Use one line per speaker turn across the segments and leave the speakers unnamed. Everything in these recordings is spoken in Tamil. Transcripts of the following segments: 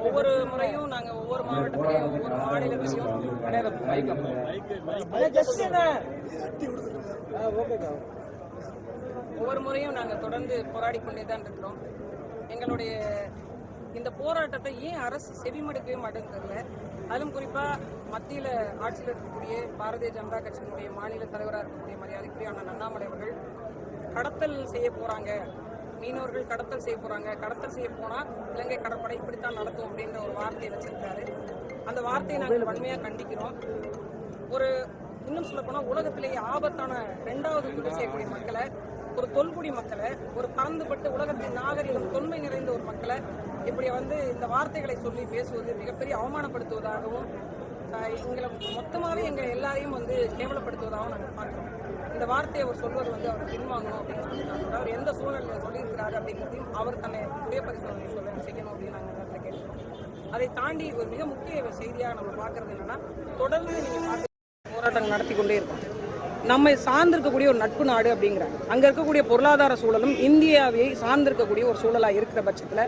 ஒவ்வொரு முறையும் நாங்க ஒவ்வொரு மாவட்டத்திலையும் ஒவ்வொரு மாநிலத்திலையும் ஒவ்வொரு முறையும் நாங்க தொடர்ந்து போராடி கொண்டே தான் இருக்கிறோம். எங்களுடைய இந்த போராட்டத்தை ஏன் அரசு செவிமடுக்கவே மாட்டேன்னு தெரியல அதிலும் குறிப்பா மத்தியில ஆட்சியில் இருக்கக்கூடிய பாரதிய ஜனதா கட்சியினுடைய மாநில தலைவராக இருக்கக்கூடிய மரியாதைக்குரிய அண்ணன் அண்ணாமலை அவர்கள் கடத்தல் செய்ய போறாங்க. மீனவர்கள் கடத்தல் செய்ய போறாங்க. கடத்தல் செய்ய போனா இலங்கை கடற்படை இப்படித்தான் நடத்தும் அப்படின்ற ஒரு வார்த்தையை வச்சிருக்காரு. அந்த வார்த்தையை நாங்கள் வன்மையா கண்டிக்கிறோம். ஒரு இன்னும் சொல்ல போனா உலகத்திலேயே ஆபத்தான ரெண்டாவது குடி செய்யக்கூடிய மக்களை ஒரு தொல்குடி மக்களை ஒரு பறந்துபட்டு உலகத்தின் நாகரிகம் தொன்மை நிறைந்த ஒரு மக்களை இப்படி வந்து இந்த வார்த்தைகளை சொல்லி பேசுவது மிகப்பெரிய அவமானப்படுத்துவதாகவும் எங்களை மொத்தமாகவே எங்களை எல்லாரையும் வந்து கேவலப்படுத்துவதாகவும் நாங்கள் பார்க்குறோம். இந்த வார்த்தையை அவர் சொல்வது வந்து அவர் பின்வாங்கணும் அப்படின்னு சொல்லி நான் அவர் எந்த சூழ்நிலையில் சொல்லியிருக்கிறாரு அப்படிங்கிறதையும் அவர் தன்னை சுய பரிசோதனை சொல்ல செய்யணும் அப்படின்னு நாங்கள் இடத்துல கேட்கிறோம். அதை தாண்டி ஒரு மிக முக்கிய செய்தியாக நம்ம பார்க்கறது என்னன்னா தொடர்ந்து நீங்கள் போராட்டம் போராட்டங்கள் நடத்தி கொண்டே இருக்கோம். நம்மை சார்ந்திருக்கக்கூடிய ஒரு நட்பு நாடு அப்படிங்கிறாங்க. அங்கே இருக்கக்கூடிய பொருளாதார சூழலும் இந்தியாவை சார்ந்திருக்கக்கூடிய ஒரு சூழலாக இருக்கிற பட்சத்தில்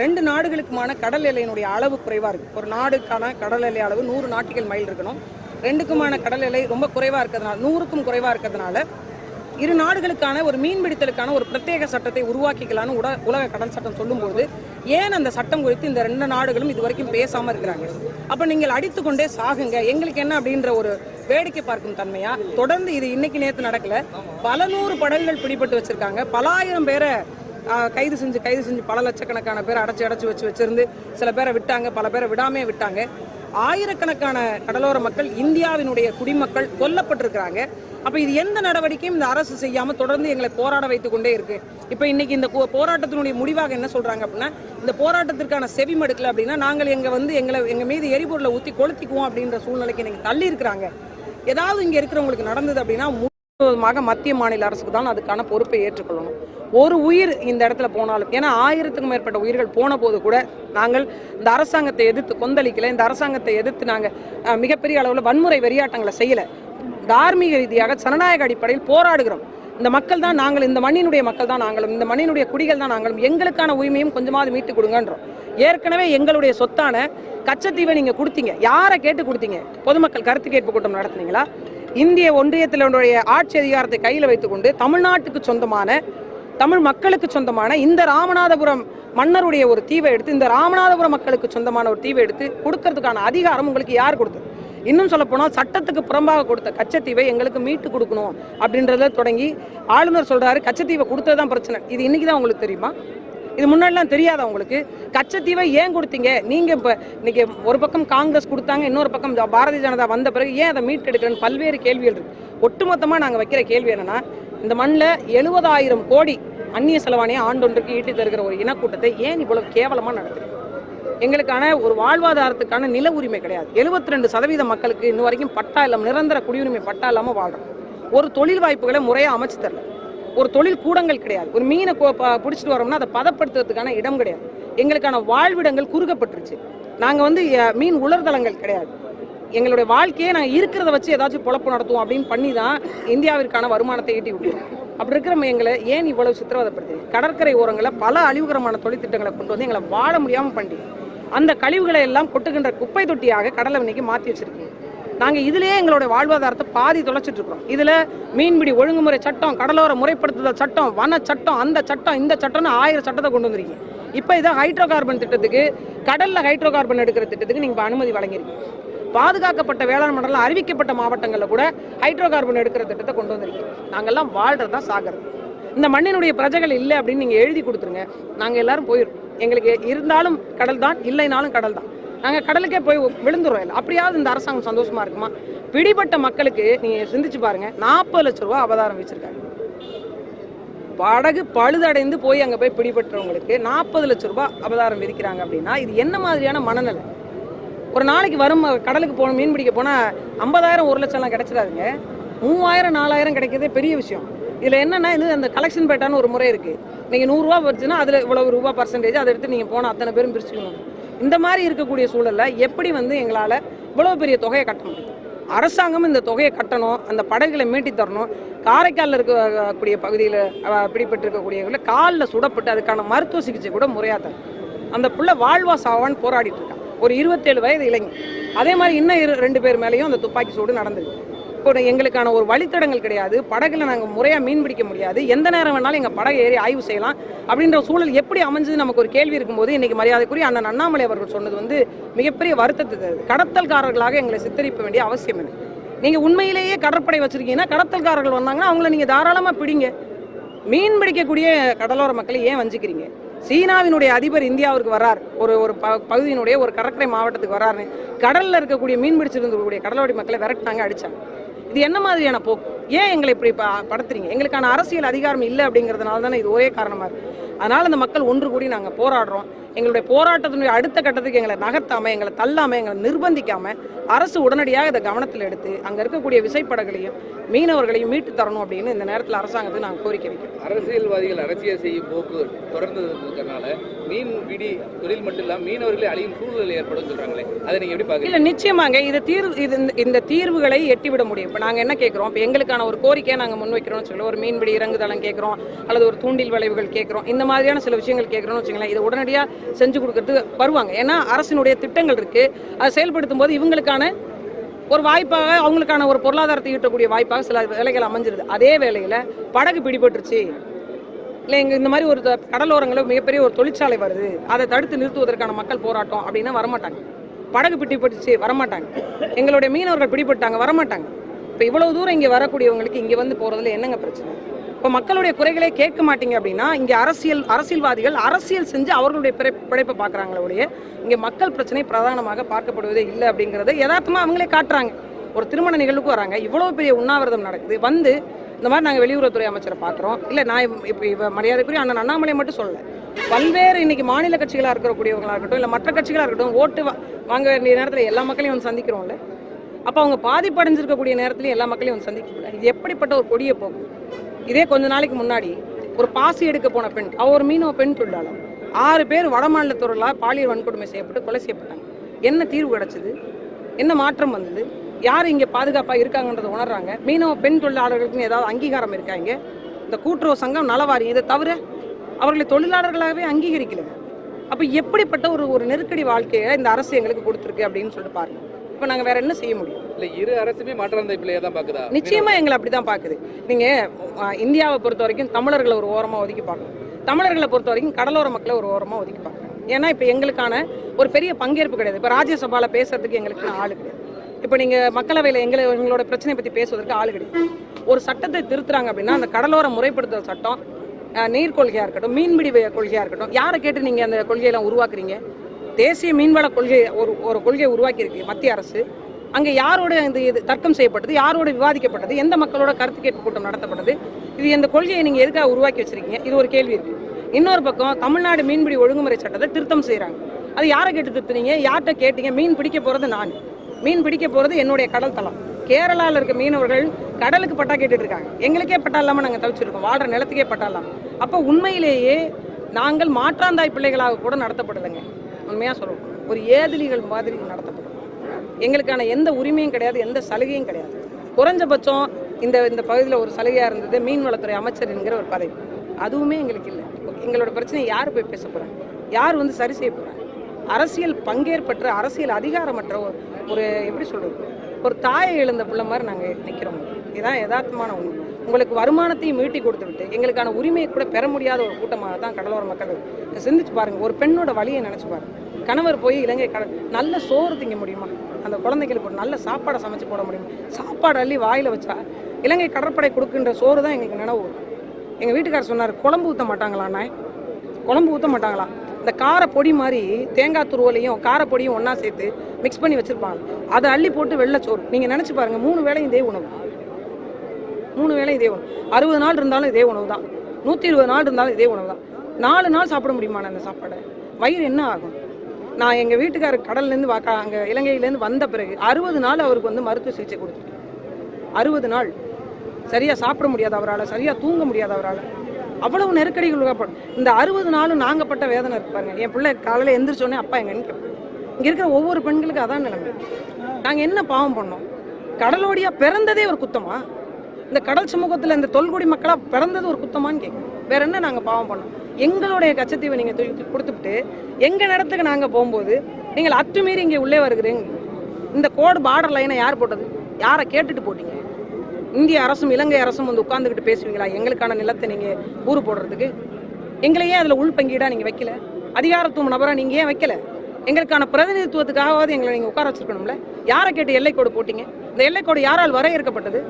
ரெண்டு நாடுகளுக்குமான கடல் எல்லையினுடைய அளவு குறைவாக இருக்குது ஒரு நாடுக்கான கடல் எல்லை அளவு நூறு நாட்டிகள் மைல் இருக்கணும். ரெண்டுக்குமான கடல் எல்லை ரொம்ப குறைவாக இருக்கிறதுனால நூறுக்கும் குறைவாக இருக்கிறதுனால இரு நாடுகளுக்கான ஒரு மீன்பிடித்தலுக்கான ஒரு பிரத்யேக சட்டத்தை உருவாக்கிக்கலாம்னு உட உலக கடல் சட்டம் சொல்லும்போது ஏன் அந்த சட்டம் குறித்து இந்த ரெண்டு நாடுகளும் இது வரைக்கும் பேசாமல் இருக்கிறாங்க? அப்போ நீங்கள் அடித்துக்கொண்டே சாகுங்க. எங்களுக்கு என்ன அப்படின்ற ஒரு வேடிக்கை பார்க்கும் தன்மையா? தொடர்ந்து இது இன்னைக்கு நேற்று நடக்கல. பல நூறு படகுகள் பிடிபட்டு வச்சிருக்காங்க. பல ஆயிரம் பேரை கைது செஞ்சு கைது செஞ்சு பல லட்சக்கணக்கான பேர் அடைச்சு அடைச்சு வச்சு வச்சிருந்து சில பேரை விட்டாங்க. பல பேரை விடாமே விட்டாங்க. ஆயிரக்கணக்கான கடலோர மக்கள் இந்தியாவினுடைய குடிமக்கள் கொல்லப்பட்டிருக்கிறாங்க. அப்ப இது எந்த நடவடிக்கையும் இந்த அரசு செய்யாம தொடர்ந்து எங்களை போராட வைத்துக் கொண்டே இருக்கு. இப்ப இன்னைக்கு இந்த போராட்டத்தினுடைய முடிவாக என்ன சொல்றாங்க அப்படின்னா இந்த போராட்டத்திற்கான செவி மடுக்கல அப்படின்னா நாங்கள் எங்க வந்து எங்களை எங்க மீது எரிபொருளை ஊத்தி கொளுத்திக்குவோம் அப்படின்ற சூழ்நிலைக்கு நீங்க தள்ளி இருக்கிறாங்க. ஏதாவது இங்கே இருக்கிறவங்களுக்கு நடந்தது அப்படின்னா முழுவதுமாக மத்திய மாநில அரசுக்கு தான் அதுக்கான பொறுப்பை ஏற்றுக்கொள்ளணும். ஒரு உயிர் இந்த இடத்துல போனாலும் ஏன்னா ஆயிரத்துக்கும் மேற்பட்ட உயிர்கள் போன போது கூட நாங்கள் இந்த அரசாங்கத்தை எதிர்த்து கொந்தளிக்கல இந்த அரசாங்கத்தை எதிர்த்து நாங்கள் மிகப்பெரிய அளவில் வன்முறை வெறியாட்டங்களை செய்யலை. தார்மீக ரீதியாக ஜனநாயக அடிப்படையில் போராடுகிறோம். இந்த மக்கள் தான் நாங்கள் இந்த மண்ணினுடைய மக்கள் தான் நாங்களும் இந்த மண்ணினுடைய குடிகள் தான் நாங்களும் எங்களுக்கான உரிமையும் கொஞ்சமாவது மீட்டு கொடுங்கன்றோம். ஏற்கனவே எங்களுடைய சொத்தான கச்சத்தீவை நீங்க கொடுத்தீங்க. யாரை கேட்டு கொடுத்தீங்க? பொதுமக்கள் கருத்து கேட்பு கூட்டம் நடத்துனீங்களா? இந்திய ஒன்றியத்தினுடைய ஆட்சி அதிகாரத்தை கையில் வைத்துக்கொண்டு தமிழ்நாட்டுக்கு சொந்தமான தமிழ் மக்களுக்கு சொந்தமான இந்த ராமநாதபுரம் மன்னருடைய ஒரு தீவை எடுத்து இந்த ராமநாதபுரம் மக்களுக்கு சொந்தமான ஒரு தீவை எடுத்து கொடுக்கறதுக்கான அதிகாரம் உங்களுக்கு யார் கொடுத்தது? இன்னும் சொல்ல போனால் சட்டத்துக்கு புறம்பாக கொடுத்த கச்சத்தீவை எங்களுக்கு மீட்டு கொடுக்கணும் அப்படின்றத தொடங்கி ஆளுநர் சொல்றாரு கச்சத்தீவை கொடுத்தது தான் பிரச்சனை. இது இன்னைக்கு தான் உங்களுக்கு தெரியுமா? இது முன்னாடிலாம் தெரியாதா உங்களுக்கு? கச்சத்தீவை ஏன் கொடுத்தீங்க? நீங்க இப்ப இன்னைக்கு ஒரு பக்கம் காங்கிரஸ் கொடுத்தாங்க இன்னொரு பக்கம் பாரதிய ஜனதா வந்த பிறகு ஏன் அதை மீட்டெடுக்கிறேன்னு பல்வேறு கேள்விகள் இருக்கு. ஒட்டுமொத்தமா நாங்க வைக்கிற கேள்வி என்னன்னா இந்த மண்ணில் எழுபதாயிரம் கோடி அந்நிய செலவாணியை ஆண்டொன்றுக்கு ஈட்டி தருகிற ஒரு இனக்கூட்டத்தை ஏன் இவ்வளவு கேவலமா நடத்துறீங்க? எங்களுக்கான ஒரு வாழ்வாதாரத்துக்கான நில உரிமை கிடையாது. 72% ரெண்டு சதவீத மக்களுக்கு இன்ன வரைக்கும் பட்டா இல்லாமல் நிரந்தர குடியுரிமை பட்டா இல்லாமல் வாழ்றோம். ஒரு தொழில் வாய்ப்புகளை முறையாக அமைச்சு தரல. ஒரு தொழில் கூடங்கள் கிடையாது. ஒரு மீனை கோ- ப- பிடிச்சிட்டு வரோம்னா அதை பதப்படுத்துறதுக்கான இடம் கிடையாது. எங்களுக்கான வாழ்விடங்கள் குறுகப்பட்டுருச்சு நாங்கள் வந்து மீன் உலர்தளங்கள் கிடையாது. எங்களுடைய வாழ்க்கையை நாங்கள் இருக்கிறத வச்சு ஏதாச்சும் பொழப்பு நடத்துவோம் அப்படின்னு பண்ணி தான் இந்தியாவிற்கான வருமானத்தை ஈட்டி விட்டுருவோம் அப்படி இருக்கிற எங்களை ஏன் இவ்வளவு சித்திரவதைப்படுத்துறீங்க? கடற்கரை ஓரங்களில் பல அழிவுகரமான தொழிற்திட்டங்களை கொண்டு வந்து எங்களை வாழ முடியாமல் பண்ணி அந்த கழிவுகளை எல்லாம் கொட்டுகின்ற குப்பை தொட்டியாக கடலை இன்னைக்கு மாற்றி வச்சிருக்கீங்க. நாங்கள் இதிலேயே எங்களுடைய வாழ்வாதாரத்தை பாதி தொலைச்சிட்டு இருக்கிறோம் இதில் மீன்பிடி ஒழுங்குமுறை சட்டம் கடலோர முறைப்படுத்துதல் சட்டம் வன சட்டம் அந்த சட்டம் இந்த சட்டம்னு ஆயிரம் சட்டத்தை கொண்டு வந்திருக்கீங்க. இப்போ இதை ஹைட்ரோ கார்பன் திட்டத்துக்கு கடலில் ஹைட்ரோ கார்பன் எடுக்கிற திட்டத்துக்கு நீங்கள் அனுமதி வழங்கியிருக்கீங்க. பாதுகாக்கப்பட்ட வேளாண் மண்டலம் அறிவிக்கப்பட்ட மாவட்டங்களில் கூட ஹைட்ரோ கார்பன் எடுக்கிற திட்டத்தை கொண்டு வந்திருக்கீங்க. நாங்கள்லாம் வாழ்றதா சாகிறது இந்த மண்ணினுடைய பிரஜைகள் இல்லை அப்படின்னு நீங்கள் எழுதி கொடுத்துருங்க. நாங்கள் எல்லாரும் போயிடும் எங்களுக்கு இருந்தாலும் கடல் தான் இல்லைனாலும் கடல் தான் நாங்கள் கடலுக்கே போய் விழுந்துருவோம் இல்லை. அப்படியாவது இந்த அரசாங்கம் சந்தோஷமா இருக்குமா? பிடிபட்ட மக்களுக்கு நீங்கள் சிந்திச்சு பாருங்க. நாற்பது லட்ச ரூபா அவதாரம் வச்சுருக்காங்க. படகு பழுதடைந்து போய் அங்கே போய் பிடிபட்டுறவங்களுக்கு நாற்பது லட்ச ரூபாய் அபதாரம் விதிக்கிறாங்க அப்படின்னா இது என்ன மாதிரியான மனநிலை? ஒரு நாளைக்கு வரும் கடலுக்கு போன மீன் பிடிக்க போனால் ஐம்பதாயிரம் ஒரு லட்சம்லாம் கிடைச்சிடாதுங்க. மூவாயிரம் நாலாயிரம் கிடைக்கிறதே பெரிய விஷயம். இதில் என்னென்னா இது அந்த கலெக்ஷன் பேட்டான்னு ஒரு முறை இருக்குது நீங்கள் நூறுரூவா வச்சுன்னா அதில் இவ்வளவு ரூபா பர்சன்டேஜ் அதை எடுத்து நீங்கள் போனால் அத்தனை பேரும் பிரிச்சுக்கணும். இந்த மாதிரி இருக்கக்கூடிய சூழலில் எப்படி வந்து எங்களால் இவ்வளோ பெரிய தொகையை கட்ட முடியும்? அரசாங்கம் இந்த தொகையை கட்டணும் அந்த படகுகளை மீட்டி தரணும் காரைக்காலில் இருக்கக்கூடிய பகுதியில் பிடிபட்டிருக்கக்கூடியவங்களை காலில் சுடப்பட்டு அதுக்கான மருத்துவ சிகிச்சை கூட முறையாக தரும் அந்த பிள்ளை வாழ்வா சாவான்னு போராடிட்டு இருக்கான் ஒரு இருபத்தேழு வயது இளைஞர் அதே மாதிரி இன்னும் இரு ரெண்டு பேர் மேலேயும் அந்த துப்பாக்கி சூடு நடந்திருக்கு. இப்போ எங்களுக்கான ஒரு வழித்தடங்கள் கிடையாது. படகுல நாங்கள் முறையாக மீன் பிடிக்க முடியாது. எந்த நேரம் வேணாலும் எங்கள் படகை ஏறி ஆய்வு செய்யலாம். அப்படின்ற சூழல் எப்படி அமைஞ்சது நமக்கு ஒரு கேள்வி இருக்கும்போது இன்னைக்கு மரியாதைக்குரிய அண்ணன் அண்ணாமலை அவர்கள் சொன்னது வந்து மிகப்பெரிய வருத்தத்தை தருது. கடத்தல்காரர்களாக எங்களை சித்தரிக்க வேண்டிய அவசியம் என்ன நீங்கள் உண்மையிலேயே கடற்படை வச்சிருக்கீங்கன்னா கடத்தல்காரர்கள் வந்தாங்கன்னா அவங்கள நீங்கள் தாராளமாக பிடிங்க. மீன் பிடிக்கக்கூடிய கடலோர மக்களை ஏன் வஞ்சிக்கிறீங்க? சீனாவினுடைய அதிபர் இந்தியாவிற்கு வரார் ஒரு ஒரு ப- பகுதியினுடைய ஒரு கடற்கரை மாவட்டத்துக்கு வராருன்னு கடலில் இருக்கக்கூடிய மீன் பிடிச்சிருந்தக்கூடிய கடலோடி மக்களை விரட்டினாங்க அடித்தாங்க இது என்ன மாதிரியான போக்கு? ஏன் எங்களை இப்படி ப- படுத்துறீங்க? எங்களுக்கான அரசியல் அதிகாரம் இல்லை அப்படிங்கிறதுனால தானே இது ஒரே காரணமா இருக்கு. அதனால அந்த மக்கள் ஒன்று கூடி நாங்கள் போராடுறோம். எங்களுடைய போராட்டத்தினுடைய அடுத்த கட்டத்துக்கு எங்களை நகர்த்தாம எங்களை தள்ளாம எங்களை நிர்பந்திக்காம அரசு உடனடியாக இதை கவனத்தில் எடுத்து அங்க இருக்கக்கூடிய விசைப்படகுகளையும் மீனவர்களையும் மீட்டு தரணும் அப்படின்னு இந்த நேரத்தில் அரசாங்கத்துக்கு நாங்கள் கோரிக்கை வைக்கிறோம்.
அரசியல்வாதிகள் அரசியல் செய்யும் போக்கு தொடர்ந்து இருக்கிறனால மீன் பிடி தொழில் மட்டும் இல்லாம மீனவர்களே அழியும் சூழ்நிலை ஏற்படும் சொல்றாங்களே. அதை நீங்க எப்படி பாக்குறீங்க?
இல்ல நிச்சயமாங்க. இது தீர்வு இது இந்த- இந்த தீர்வுகளை எட்டிவிட முடியும். இப்போ நாங்கள் என்ன கேட்குறோம் இப்போ எங்களுக்கான ஒரு கோரிக்கையை நாங்கள் முன்வைக்கிறோம்னு சொல்லி ஒரு மீன்பிடி இறங்குதளம் கேட்குறோம் அல்லது ஒரு தூண்டில் வளைவுகள் கேட்குறோம் இந்த மாதிரியான சில விஷயங்கள் கேட்குறோன்னு வச்சுங்களேன் இதை உடனடியாக செஞ்சு கொடுக்கறதுக்கு வருவாங்க. ஏன்னா அரசினுடைய திட்டங்கள் இருக்கு. அதை செயல்படுத்தும் போது இவங்களுக்கான ஒரு வாய்ப்பாக அவங்களுக்கான ஒரு பொருளாதாரத்தை ஈட்டக்கூடிய வாய்ப்பாக சில வேலைகள் அமைஞ்சிருது. அதே வேலையில் படகு பிடிபட்டுருச்சு. இல்லை இங்கே இந்த மாதிரி ஒரு கடலோரங்களில் மிகப்பெரிய ஒரு தொழிற்சாலை வருது. அதை தடுத்து நிறுத்துவதற்கான மக்கள் போராட்டம் அப்படின்னா வரமாட்டாங்க. படகு பிடிபட்டுச்சு வரமாட்டாங்க. எங்களுடைய மீனவர்கள் பிடிபட்டாங்க வரமாட்டாங்க. இப்போ இவ்வளவு தூரம் இங்கே வரக்கூடியவங்களுக்கு இங்கே வந்து போகிறதுல என்னங்க பிரச்சனை? இப்போ மக்களுடைய குறைகளே கேட்க மாட்டீங்க அப்படின்னா இங்கே அரசியல் அரசியல்வாதிகள் அரசியல் செஞ்சு அவர்களுடைய பிழை பிழைப்பை பார்க்குறாங்களே ஒழிய இங்கே மக்கள் பிரச்சனை பிரதானமாக பார்க்கப்படுவதே இல்லை அப்படிங்கிறத யதார்த்தமாக அவங்களே காட்டுறாங்க. ஒரு திருமண நிகழ்வுக்கு வராங்க இவ்வளோ பெரிய உண்ணாவிரதம் நடக்குது வந்து இந்த மாதிரி நாங்கள் வெளியுறவுத்துறை அமைச்சரை பார்க்குறோம். இல்லை நான் இப்போ இவ மரியாதைக்குரிய அண்ணன் அண்ணாமலை மட்டும் சொல்லலை. பல்வேறு இன்னைக்கு மாநில கட்சிகளாக இருக்கக்கூடியவங்களாக இருக்கட்டும் இல்லை மற்ற கட்சிகளாக இருக்கட்டும் ஓட்டு வாங்க வேண்டிய நேரத்தில் எல்லா மக்களையும் வந்து சந்திக்கிறோம்ல. அப்போ அவங்க பாதிப்படைஞ்சிருக்கக்கூடிய நேரத்துலையும் எல்லா மக்களையும் வந்து சந்திக்கல இது எப்படிப்பட்ட ஒரு கொடிய போக்கு? இதே கொஞ்ச நாளைக்கு முன்னாடி ஒரு பாசி எடுக்க போன பெண் அவ ஒரு மீனவ பெண் தொழிலாளர் ஆறு பேர் வடமாநிலத்தவர்களாக பாலியல் வன்கொடுமை செய்யப்பட்டு கொலை செய்யப்பட்டாங்க. என்ன தீர்வு கிடைச்சது? என்ன மாற்றம் வந்தது? யார் இங்கே பாதுகாப்பாக இருக்காங்கன்றதை உணர்றாங்க. மீனவ பெண் தொழிலாளர்களுக்குன்னு ஏதாவது அங்கீகாரம் இருக்காங்க இந்த கூட்டுறவு சங்கம் நலவாரி இதை தவிர அவர்களை தொழிலாளர்களாகவே அங்கீகரிக்கல. அப்போ எப்படிப்பட்ட ஒரு ஒரு நெருக்கடி வாழ்க்கையை இந்த அரசு எங்களுக்கு கொடுத்துருக்கு அப்படின்னு சொல்லிட்டு பாருங்க. இப்போ நாங்கள் வேற என்ன செய்ய முடியும்?
இல்ல இரு அரசுமே மாற்றாந்த பிள்ளையா தான் பாக்குதா?
நிச்சயமா எங்களை அப்படிதான் பாக்குது. நீங்க அஹ், இந்தியாவை பொறுத்த வரைக்கும் தமிழர்களை ஒரு ஓரமா ஒதுக்கி பார்க்கணும். தமிழர்களை பொறுத்த வரைக்கும் கடலோர மக்களை ஒரு ஓரமா ஒதுக்கி பார்க்கணும். ஏன்னா இப்போ எங்களுக்கான ஒரு பெரிய பங்கேற்பு கிடையாது. இப்போ ராஜ்யசபால பேசுறதுக்கு எங்களுக்கு ஆள் கிடையாது. இப்போ நீங்க மக்களவையில் எங்களை எங்களோட பிரச்சனை பத்தி பேசுவதற்கு ஆள் கிடையாது. ஒரு சட்டத்தை திருத்துறாங்க அப்படின்னா அந்த கடலோர முறைப்படுத்தல் சட்டம் நீர் கொள்கையா இருக்கட்டும் மீன்பிடி வே- கொள்கையா இருக்கட்டும் யாரை கேட்டு நீங்க அந்த கொள்கையெல்லாம் உருவாக்குறீங்க? தேசிய மீன்வள கொள்கை ஒரு ஒரு கொள்கையை உருவாக்கியிருக்கு மத்திய அரசு. அங்கே யாரோட இந்த இது தர்க்கம் செய்யப்பட்டது யாரோட விவாதிக்கப்பட்டது எந்த மக்களோட கருத்து கேட்பு கூட்டம் நடத்தப்பட்டது இது இந்த கொள்கையை நீங்கள் எதுக்காக உருவாக்கி வச்சிருக்கீங்க? இது ஒரு கேள்வி இருக்கு. இன்னொரு பக்கம் தமிழ்நாடு மீன்பிடி ஒழுங்குமுறை சட்டத்தை திருத்தம் செய்கிறாங்க அது யாரை கேட்டு திருத்துனீங்க? யார்கிட்ட கேட்டீங்க? மீன் பிடிக்க போகிறது நான். மீன் பிடிக்க போகிறது என்னுடைய கடல் தளம். கேரளாவில் இருக்க மீனவர்கள் கடலுக்கு பட்டா கேட்டுட்டு இருக்காங்க. எங்களுக்கே பட்டா இல்லாமல் நாங்கள் தவிச்சிருக்கோம். வாழ்ற நிலத்துக்கே பட்டா இல்லாமல் அப்போ உண்மையிலேயே நாங்கள் மாற்றாந்தாய் பிள்ளைகளாக கூட நடத்தப்படலைங்க. உண்மையாக சொல்லணும் ஒரு ஏதிலிகள் மாதிரி நடத்தப்படும். எங்களுக்கான எந்த உரிமையும் கிடையாது எந்த சலுகையும் கிடையாது. குறைஞ்சபட்சம் இந்த இந்த பகுதியில் ஒரு சலுகையாக இருந்தது மீன்வளத்துறை அமைச்சர் என்கிற ஒரு பதவி. அதுவுமே எங்களுக்கு இல்லை. எங்களோட பிரச்சனையை யார் போய் பேச போகிறாங்க யார் வந்து சரி செய்ய போகிறாங்க அரசியல் பங்கேற்பற்ற அரசியல் அதிகாரமற்ற ஒரு ஒரு எப்படி சொல்கிறது ஒரு தாயை இழந்த பிள்ளை மாதிரி நாங்கள் நிற்கிறோம் இதுதான் யதார்த்தமான உண்மை. உங்களுக்கு வருமானத்தையும் மீட்டி கொடுத்து விட்டு எங்களுக்கான உரிமையை கூட பெற முடியாத ஒரு கூட்டமாக தான் கடலோர மக்கள் சிந்திச்சு பாருங்க. ஒரு பெண்ணோட வழியை நினைச்சு பாருங்க. கணவர் போய் இலங்கை கடல் நல்ல சோறு திங்க முடியுமா? அந்த குழந்தைகளுக்கு ஒரு நல்ல சாப்பாடை சமைச்சு போட முடியுமா? சாப்பாடு அள்ளி வாயில வச்சா இலங்கை கடற்படை கொடுக்கின்ற சோறு தான் எங்களுக்கு நினைவு வரும். வீட்டுக்காரர் சொன்னார் குழம்பு ஊற்ற மாட்டாங்களாண்ணே குழம்பு ஊற்ற மாட்டாங்களா? இந்த கார பொடி மாதிரி தேங்காய் துருவலையும் காரப்பொடியும் ஒன்றா சேர்த்து மிக்ஸ் பண்ணி வச்சுருப்பாங்க. அதை அள்ளி போட்டு வெள்ளை சோறு. நீங்கள் நினச்சி பாருங்கள் மூணு வேளையும் இதே உணவு. மூணு வேலை இதே உணவு. அறுபது நாள் இருந்தாலும் இதே உணவு தான். நூற்றி இருபது நாள் இருந்தாலும் இதே உணவு தான். நாலு நாள் சாப்பிட முடியுமா அந்த சாப்பாடை? வயிறு என்ன ஆகும்? நான் எங்கள் வீட்டுக்காரர் கடல்லேருந்து வாக்கா அங்கே இலங்கையிலேருந்து வந்த பிறகு அறுபது நாள் அவருக்கு வந்து மருத்துவ சிகிச்சை கொடுத்துருக்கேன் அறுபது நாள். சரியாக சாப்பிட முடியாது அவரால் சரியாக தூங்க முடியாது அவரால். அவ்வளவு நெருக்கடிகள் இந்த அறுபது நாளும் நாங்கள் பட்ட வேதனை இருப்பாருங்க என் பிள்ளை காலையில் எந்திரிச்சோடனே அப்பா எங்கன்னு கேட்பேன் இங்கே இருக்கிற ஒவ்வொரு பெண்களுக்கும் அதான் நிலைமை. நாங்கள் என்ன பாவம் பண்ணோம்? கடலோடியாக பிறந்ததே ஒரு குத்தமாக இந்த கடல் சமூகத்தில் இந்த தொல்குடி மக்களாக பிறந்தது ஒரு குத்தமான்னு கேட்கும் வேற என்ன நாங்கள் பாவம் பண்ணோம்? எங்களுடைய கச்சத்தீவை நீங்கள் தூக்கி கொடுத்துட்டு எங்கள் இடத்துக்கு நாங்கள் போகும்போது நீங்கள் அத்துமீறி இங்கே உள்ளே வருகிறீங்க இந்த கோடு பார்டர் லைனை யார் போட்டது? யாரை கேட்டுட்டு போட்டீங்க? இந்திய அரசும் இலங்கை அரசும் வந்து உட்காந்துக்கிட்டு பேசுவீங்களா? எங்களுக்கான நிலத்தை நீங்கள் ஊறு போடுறதுக்கு? எங்களையே அதில் உள் நீங்கள் வைக்கல? அதிகாரத்துவம் நபராக நீங்கள் ஏன் வைக்கல? எங்களுக்கான பிரதிநிதித்துவத்துக்காகவாது எங்களை நீங்கள் உட்கார வச்சிருக்கணும்ல? யாரை கேட்டு எல்லைக்கோடு போட்டீங்க? இந்த எல்லைக்கோடு யாரால் வரையறுக்கப்பட்டது?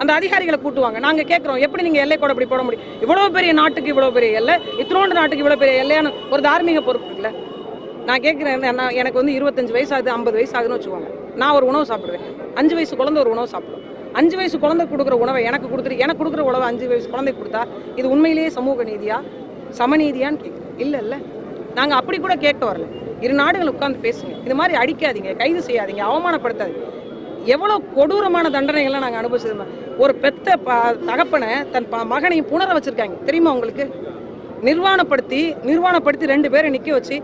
அந்த அதிகாரிகளை கூட்டுவாங்க. நாங்க கேட்குறோம் எப்படி நீங்க கூட அப்படி போட முடியும்? இவ்வளோ பெரிய நாட்டுக்கு இவ்வளோ பெரிய எல்லை இத்தனோண்டு நாட்டுக்கு இவ்வளவு பெரிய எல்லையான ஒரு தார்மீக பொறுப்பு இருக்குல்ல? நான் கேட்குறேன் நான் எனக்கு வந்து இருபத்தஞ்சு வயசு ஆகுது ஐம்பது வயசு ஆகுதுன்னு வச்சுக்கோங்க. நான் ஒரு உணவு சாப்பிடுவேன். அஞ்சு வயசு குழந்தை ஒரு உணவு சாப்பிடும். அஞ்சு வயசு குழந்தை கொடுக்குற உணவை எனக்கு கொடுத்துட்டு எனக்கு கொடுக்குற உணவை அஞ்சு வயசு குழந்தை கொடுத்தா இது உண்மையிலேயே சமூக நீதியா? சமநீதியான்னு கேட்குறேன் இல்லை இல்லை. நாங்கள் அப்படி கூட கேட்க வரல. இரு நாடுகள் உட்கார்ந்து பேசுங்க. இது மாதிரி அடிக்காதீங்க கைது செய்யாதீங்க அவமானப்படுத்தாதீங்க. எவ்வளோ கொடூரமான தண்டனைகள்லாம் நாங்கள் அனுபவிச்சது. ஒரு பெத்த ப தகப்பனை தன் ப மகனையும் புணர வச்சுருக்காங்க. தெரியுமா உங்களுக்கு? நிர்வாணப்படுத்தி நிர்வாணப்படுத்தி ரெண்டு பேரை நிற்க வச்சு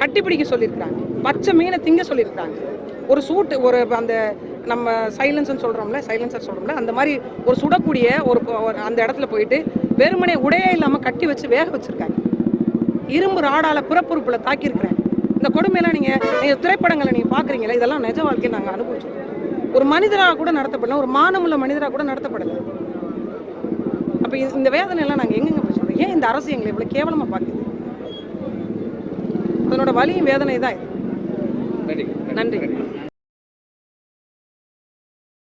கட்டிப்பிடிக்க சொல்லியிருக்கிறாங்க. பச்சை மீனை திங்க சொல்லியிருக்காங்க ஒரு சூட்டு ஒரு அந்த நம்ம சைலன்ஸ்னு சொல்கிறோம்ல சைலன்சர் சொல்கிறோம்ல அந்த மாதிரி ஒரு சுடக்கூடிய ஒரு ஒரு அந்த இடத்துல போயிட்டு வெறுமனே உடையே இல்லாமல் கட்டி வச்சு வேக வச்சுருக்காங்க. இரும்பு ராடால பிறப்புறுப்பில் தாக்கியிருக்கிறேன் இந்த கொடுமையெல்லாம் நீங்கள் நீங்கள் திரைப்படங்களை நீங்கள் பார்க்குறீங்களா இதெல்லாம் நிஜ வாழ்க்கையை நாங்கள் அனுபவிச்சோம். ஒரு மனிதராக கூட நடத்தப்படல ஒரு மானமுள்ள மனிதராக கூட நடத்தப்படலை. அப்போ இந்த வேதனை எல்லாம் நாங்கள் எங்கெங்க போய் ஏன் இந்த அரசு எங்களை இவ்வளோ கேவலமாக பார்க்குது அதனோட வலியும் வேதனை தான் இது.
நன்றி.
நன்றி.